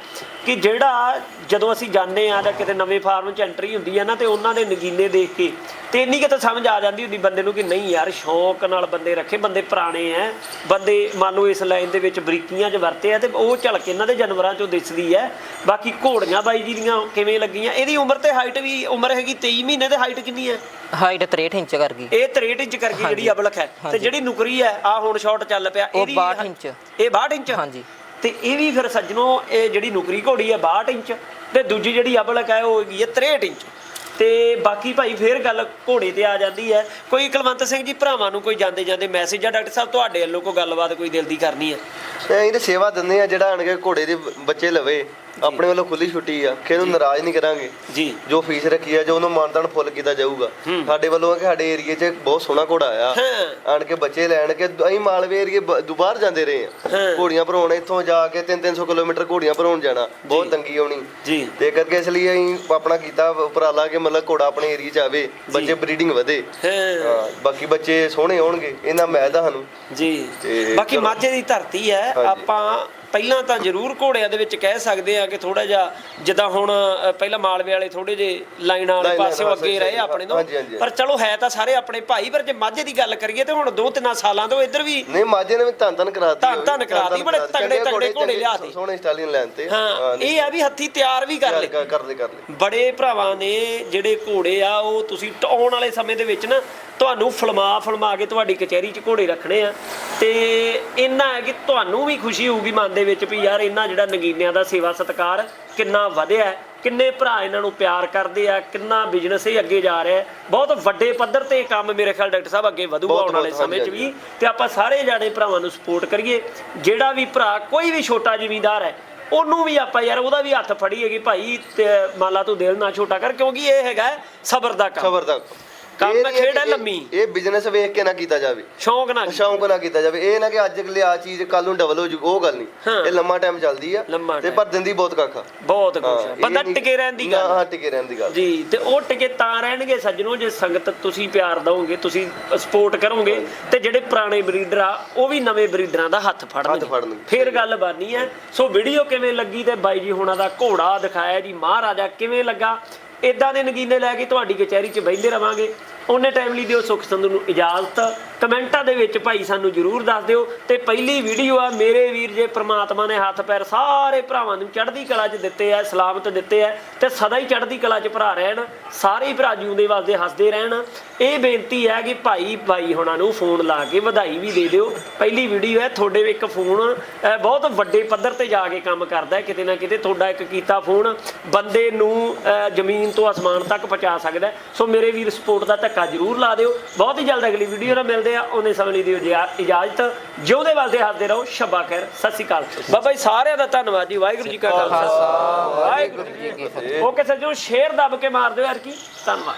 ਕਿ ਜਿਹੜਾ ਜਦੋਂ ਅਸੀਂ ਜਾਂਦੇ ਆ ਜਾਂ ਕਿਤੇ ਨਵੇਂ ਫਾਰਮ 'ਚ ਐਂਟਰੀ ਹੁੰਦੀ ਆ ਨਾ ਤੇ ਉਹਨਾਂ ਦੇ ਨਗੀਨੇ ਦੇਖ ਕੇ ਤੇ ਇੰਨੀ ਕਿਤੇ ਸਮਝ ਆ ਜਾਂਦੀ ਹੁੰਦੀ ਬੰਦੇ ਨੂੰ ਕਿ ਨਹੀਂ ਯਾਰ ਸ਼ੌਂਕ ਨਾਲ ਬੰਦੇ ਰੱਖੇ ਬੰਦੇ ਪੁਰਾਣੇ ਐ। ਬੰਦੇ ਮੰਨ ਲਓ ਇਸ ਲਾਈਨ ਦੇ ਵਿੱਚ ਬਰੀਕੀਆਂ 'ਚ ਵਰਤੇ ਆ ਤੇ ਉਹ ਝਲਕ ਇਹਨਾਂ ਦੇ ਜਾਨਵਰਾਂ 'ਚੋਂ ਦਿਸਦੀ ਐ। ਬਾਕੀ ਘੋੜੀਆਂ ਬਾਈ ਜੀ ਦੀਆਂ ਕਿਵੇਂ ਲੱਗੀਆਂ? ਇਹਦੀ ਉਮਰ ਤੇ ਹਾਈਟ ਵੀ ਉਮਰ ਹੈਗੀ 23 ਮਹੀਨੇ ਤੇ ਹਾਈਟ ਕਿੰਨੀ ਹੈ ਹਾਈਟ 63 ਇੰਚ ਕਰ ਗਈ। ਇਹ 63 ਇੰਚ ਕਰਕੇ ਜਿਹੜੀ ਅਬਲਕ ਹੈ ਤੇ। ਜਿਹੜੀ ਨੁਕਰੀ ਹੈ ਆ ਹੁਣ ਸ਼ਾਟ ਚੱਲ ਪਿਆ। ਉਹ 62 ਇੰਚ। ਇਹ 62 ਇੰਚ? ਹਾਂਜੀ। ਤੇ ਇਹ ਵੀ ਫਿਰ ਸੱਜਣੋ, ਇਹ ਜਿਹੜੀ ਨੁਕਰੀ ਘੋੜੀ ਹੈ 62 ਇੰਚ ਤੇ ਦੂਜੀ ਜਿਹੜੀ ਅਬਲਕ ਹੈ ਉਹ ਹੈਗੀ ਹੈ 63 ਇੰਚ। ਤੇ ਬਾਕੀ ਭਾਈ ਫੇਰ ਗੱਲ ਘੋੜੇ ਤੇ ਆ ਜਾਂਦੀ ਹੈ ਕੋਈ ਕੁਲਵੰਤ ਸਿੰਘ ਜੀ ਭਰਾਵਾਂ ਨੂੰ ਕੋਈ ਜਾਂਦੇ ਜਾਂਦੇ ਮੈਸੇਜ ਆ, ਡਾਕਟਰ ਸਾਹਿਬ, ਤੁਹਾਡੇ ਵੱਲੋਂ ਕੋਈ ਗੱਲਬਾਤ, ਕੋਈ ਦਿਲ ਦੀ ਕਰਨੀ ਹੈ ਇਹ ਇਹਦੇ ਸੇਵਾ ਦਿੰਦੇ ਆ ਜਿਹੜਾ ਆਣ ਕੇ ਘੋੜੇ ਦੇ ਬੱਚੇ ਲਵੇ। ਆਪਣੇ ਵੱਲੋਂ ਖੁੱਲੀ ਛੁੱਟੀ ਆ ਕਿ ਇਹਨੂੰ ਨਾਰਾਜ਼ ਨਹੀਂ ਕਰਾਂਗੇ। ਜੀ। ਜੋ ਫੀਸ ਰੱਖੀ ਆ ਜੋ ਉਹਨੂੰ ਮਾਨਤਾਨ ਫੁੱਲ ਕੀਤਾ ਜਾਊਗਾ। ਸਾਡੇ ਵੱਲੋਂ ਆ ਕਿ ਸਾਡੇ ਏਰੀਏ 'ਚ ਬਹੁਤ ਸੋਹਣਾ ਘੋੜਾ ਆ। ਆਣ ਕੇ ਬੱਚੇ ਲੈਣ ਕੇ ਅਸੀਂ ਮਾਲਵੇ ਏਰੀਏ ਦੁਬਾਰ ਜਾਂਦੇ ਰਹੇ। ਆ। ਘੋੜੀਆਂ ਭਰਾਉਣ ਇੱਥੋਂ ਜਾ ਕੇ 3-300 ਕਿਲੋਮੀਟਰ ਘੋੜੀਆਂ ਭਰਾਉਣ ਜਾਣਾ। ਬਹੁਤ ਤੰਗੀ ਆਉਣੀ। ਜੀ। ਤੇ ਕਰਕੇ ਇਸ ਲਈ ਅਸੀਂ ਆਪਣਾ ਕੀਤਾ ਉਪਰਾਲਾ ਕਿ ਮਤਲਬ ਘੋੜਾ ਆਪਣੇ ਏਰੀਏ 'ਚ ਆਵੇ ਬੱਚੇ ਬਰੀਡਿੰਗ ਵਧੇ। ਹਾਂ। ਬਾਕੀ ਬੱਚੇ ਸੋਹਣੇ ਆਉਣਗੇ ਇਹਨਾਂ ਮੈਂ ਤਾਂ ਸਾਨੂੰ। ਜੀ। ਬਾਕੀ। ਮਾਝੇ ਦੀ ਧਰਤੀ ਹੈ। ਆਪਾਂ ਪਹਿਲਾਂ ਤਾਂ ਜ਼ਰੂਰ ਘੋੜਿਆਂ ਦੇ ਵਿੱਚ ਕਹਿ ਸਕਦੇ ਆ ਕਿ ਥੋੜਾ ਜਿਹਾ ਜਿੱਦਾਂ ਹੁਣ ਪਹਿਲਾਂ ਮਾਲਵੇ ਵਾਲੇ ਥੋੜੇ ਜੇ ਲਾਈਨਾਂ ਵਾਲੇ ਪਾਸਿਓਂ ਅੱਗੇ ਰਹੇ ਆਪਣੇ ਤੋਂ। ਪਰ ਚਲੋ ਹੈ ਤਾਂ ਸਾਰੇ ਆਪਣੇ ਭਾਈ ਪਰ ਜੇ ਮਾਝੇ ਦੀ ਗੱਲ ਕਰੀਏ ਤੇ ਹੁਣ ਦੋ ਤਿੰਨਾਂ ਸਾਲਾਂ ਤੋਂ ਇੱਧਰ ਵੀ ਨਹੀਂ ਮਾਝੇ ਨੇ ਵੀ ਧੰਨ ਧੰਨ ਕਰਾਤੀ ਧੰਨ ਧੰਨ ਕਰਾਤੀ, ਬੜੇ ਤਗੜੇ ਤਗੜੇ ਘੋੜੇ ਲਿਆ ਤੇ। ਸੋਹਣੇ ਸਟਾਲੀਅਨ ਲੈਣ ਤੇ। ਹਾਂ ਇਹ ਆ ਵੀ ਹੱਥੀ ਤਿਆਰ ਵੀ ਕਰ ਲਏ। ਕਰ- ਲੈ ਬੜੇ ਭਰਾਵਾਂ ਨੇ ਜਿਹੜੇ ਘੋੜੇ ਆ ਉਹ ਤੁਸੀਂ ਟ- ਆਉਣ ਵਾਲੇ ਸਮੇਂ ਦੇ ਵਿੱਚ ਨਾ ਤੁਹਾਨੂੰ ਫਲਮਾ ਫਲਮਾ ਕੇ ਤੁਹਾਡੀ ਕਚਹਿਰੀ 'ਚ ਘੋੜੇ ਰੱਖਣੇ ਆ। ਤੇ ਇੰਨਾ ਹੈ ਕਿ ਤੁਹਾਨੂੰ ਵੀ ਖੁਸ਼ੀ ਹੋਊਗੀ ਮਨ ਦੇ ਵਿੱਚ ਵੀ ਯਾਰ ਇਹਨਾਂ ਜਿਹੜਾ ਨਗੀਨਿਆਂ ਦਾ ਸੇਵਾ ਸਤਕਾਰ ਕਿੰਨਾ ਵਧਿਆ ਕਿੰਨੇ ਭਰਾ ਇਹਨਾਂ ਨੂੰ ਪਿਆਰ ਕਰਦੇ ਆ ਕਿੰਨਾ ਬਿਜ਼ਨਸ ਇਹ ਅੱਗੇ ਜਾ ਰਿਹਾ। ਬਹੁਤ ਵੱਡੇ ਪੱਧਰ ਤੇ ਕੰਮ ਮੇਰੇ ਖਿਆਲ ਡਾਕਟਰ ਸਾਹਿਬ ਅੱਗੇ ਵਧੂਗਾ ਆਉਣ ਵਾਲੇ ਸਮੇਂ 'ਚ ਵੀ। ਤੇ ਆਪਾਂ ਸਾਰੇ ਜਾਣੇ ਭਰਾਵਾਂ ਨੂੰ ਸਪੋਰਟ ਕਰੀਏ। ਜਿਹੜਾ ਵੀ ਭਰਾ ਕੋਈ ਵੀ ਛੋਟਾ ਜ਼ਿਮੀਂਦਾਰ ਹੈ ਉਹਨੂੰ ਵੀ ਆਪਾਂ ਯਾਰ ਉਹਦਾ ਵੀ ਹੱਥ ਫੜੀਏ ਕਿ ਭਾਈ ਤੇ ਮੰਨ ਲਾ ਤੂੰ ਦਿਲ ਨਾ ਛੋਟਾ ਕਰ ਕਿਉਂਕਿ ਇਹ ਹੈਗਾ ਸਬਰ ਦਾ ਕੰਮ। ਖਬਰ ਦਾ ਕੰਮ ਤਾਂ ਖੇਡ ਹੈ ਲੰਮੀ। ਇਹ ਬਿਜ਼ਨਸ ਵੇਖ ਕੇ ਨਾ ਕੀਤਾ ਜਾਵੇ। ਸ਼ੌਂਕ ਨਾਲ। ਸ਼ੌਂਕ ਨਾ ਕੀਤਾ ਜਾਵੇ। ਇਹ ਨਾ ਕਿ ਅੱਜ ਲਿਆ ਚੀਜ਼ ਕੱਲ ਨੂੰ ਡਬਲ ਹੋ ਜੂ ਉਹ ਗੱਲ। ਨਹੀਂ। ਇਹ ਲੰਮਾ ਟਾਈਮ ਚੱਲਦੀ ਆ ਤੇ। ਪਰ ਦਿੰਦੀ ਬਹੁਤ ਕੱਖਾ ਬਹੁਤ ਹੈ ਬੰਦਾ ਟਿਕੇ ਰਹਿਣ ਦੀ ਗੱਲ ਹਾਂ ਟਿਕੇ ਰਹਿਣ ਦੀ ਗੱਲ ਜੀ ਤੇ ਉਹ ਟਿਕੇ ਤਾਂ ਰਹਿਣਗੇ ਸੱਜਣੋ ਜੇ ਸੰਗਤ ਤੁਸੀਂ ਪਿਆਰ ਦਵੋਗੇ ਤੁਸੀਂ ਸਪੋਰਟ ਕਰੋਗੇ ਤੇ ਜਿਹੜੇ ਪੁਰਾਣੇ ਬਰੀਡਰ ਆ ਉਹ ਵੀ ਨਵੇਂ ਬਰੀਡਰਾਂ ਦਾ ਹੱਥ ਫੜਨਗੇ। ਫੜਨਗੇ। ਫੇਰ ਗੱਲ। ਬਾਨੀ ਹੈ। ਸੋ ਵੀਡੀਓ ਕਿਵੇਂ ਲੱਗੀ ਤੇ ਬਾਈ ਜੀ ਹੁਣਾਂ ਦਾ ਘੋੜਾ ਦਿਖਾਇਆ ਜੀ ਮਹਾਰਾਜਾ ਕਿਵੇਂ ਲੱਗਾ? ਇਦਾਂ ਦੇ ਨਗੀਨੇ ਲੈ ਕੇ ਤੁਹਾਡੀ ਕਚਹਿਰੀ 'ਚ ਬਹਿੰਦੇ ਰਵਾਂਗੇ। ਉਹਨੇ ਟਾਈਮ ਲਈ ਦਿਓ ਸੁਖ ਸੰਧੂ ਨੂੰ ਇਜਾਜ਼ਤ। ਕਮੈਂਟਾਂ ਦੇ ਵਿੱਚ ਭਾਈ ਸਾਨੂੰ ਜਰੂਰ ਦੱਸ ਦਿਓ ਤੇ ਪਹਿਲੀ ਵੀਡੀਓ ਆ, ਮੇਰੇ ਵੀਰ ਜੇ ਪ੍ਰਮਾਤਮਾ ਨੇ ਹੱਥ ਪੈਰ ਸਾਰੇ ਭਰਾਵਾਂ ਨੂੰ ਚੜ੍ਹਦੀ ਕਲਾ 'ਚ ਦਿੱਤੇ ਆ, ਸਲਾਮਤ ਦਿੱਤੇ ਆ ਤੇ ਸਦਾ ਹੀ ਚੜ੍ਹਦੀ ਕਲਾ 'ਚ ਭਰਾ ਰਹਿਣ, ਸਾਰੇ ਹੀ ਭਰਾ ਜਿਉਂਦੇ ਵਸਦੇ ਹੱਸਦੇ ਰਹਿਣ। ਇਹ ਬੇਨਤੀ ਹੈ ਕਿ ਭਾਈ ਭਾਈ ਹੁਣਾਂ ਨੂੰ ਫੋਨ ਲਾ ਕੇ ਵਧਾਈ ਵੀ ਦੇ ਦਿਓ। ਪਹਿਲੀ ਵੀਡੀਓ ਹੈ, ਤੁਹਾਡੇ ਇੱਕ ਫੋਨ ਬਹੁਤ ਵੱਡੇ ਪੱਧਰ ਤੇ ਜਾ ਕੇ ਕੰਮ ਕਰਦਾ ਕਿਤੇ ਨਾ ਕਿਤੇ ਤੁਹਾਡਾ ਇੱਕ ਕੀਤਾ ਫੋਨ, ਬੰਦੇ ਨੂੰ ਜ਼ਮੀਨ ਤੋਂ ਅਸਮਾਨ ਤੱਕ ਪਹੁੰਚਾ ਸਕਦਾ ਸੋ ਮੇਰੇ ਵੀਰ ਸਪੋਰਟ ਦਾ ਧੱਕਾ ਜ਼ਰੂਰ ਲਾ ਦਿਓ। ਬਹੁਤ ਹੀ ਜਲਦ ਅਗਲੀ ਵੀਡੀਓ ਨਾਲ ਮਿਲਦੇ ਆ ਉਹਨੇ ਸਮੇਂ ਲਈ ਦਿਓ ਇਜਾਜ਼ਤ। ਜਿਉਂਦੇ ਵਸਦੇ ਹੱਸਦੇ ਰਹੋ ਸ਼ੱਬਾ ਖੈਰ। ਸਤਿ ਸ਼੍ਰੀ ਅਕਾਲ। ਬਾਬਾ ਜੀ ਸਾਰਿਆਂ ਦਾ ਧੰਨਵਾਦ ਜੀ ਵਾਹਿਗੁਰੂ ਜੀ ਕਾ ਖਾਲਸਾ। ਵਾਹਿਗੁਰੂ ਜੀ ਕੀ ਫਤਿਹ। ਓਕੇ ਸੱਜਣੋ ਸ਼ੇਅਰ ਦੱਬ ਕੇ ਮਾਰ ਦਿਓ ਯਾਰ ਕੀ ਧੰਨਵਾਦ।